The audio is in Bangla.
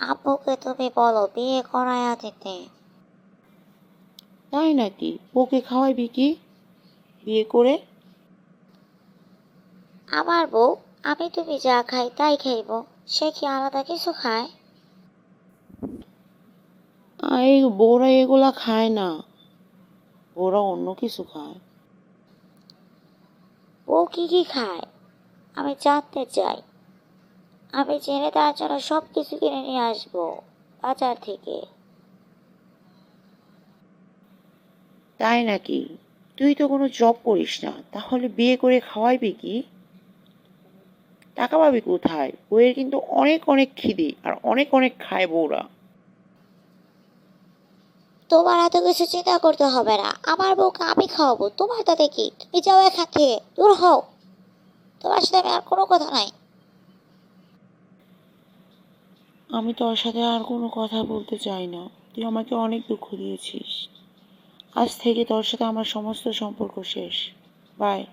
আব্বুকে তুমি বলো বিয়ে করাইয়া দিতে তাই নাকি ওকে খাওয়াইবি কি বিয়ে করে আমার বউ আমি তুমি যা খাই তাই খাইব সে কি আলাদা কিছু খায় এই বউরা এগুলা খায় না ওরা অন্য কিছু খায় ও কি কি খায় আমি জানতে চাই আমি জেনে তার জন্য সব কিছু কিনে নিয়ে আসব বাজার থেকে। তাই নাকি? তুই তো কোনো জব করিস না তাহলে বিয়ে করে খাওয়াইবি কি? টাকা পাবি কোথায়? বইয়ের কিন্তু অনেক অনেক খিদে আর অনেক অনেক খায় বউরা। তোমার এত কিছু চিন্তা করতে হবে না আমার বউকে আমি খাওয়াবো তোমার তাতে কি? তুমি যাও এখান থেকে দূর হও। তোমার সাথে আমি আর কোনো কথা নাই। আমি তোর সাথে আর কোনো কথা বলতে চাই না। তুই আমাকে অনেক দুঃখ দিয়েছিস। আজ থেকে তোর সাথে আমার সমস্ত সম্পর্ক শেষ। বাই।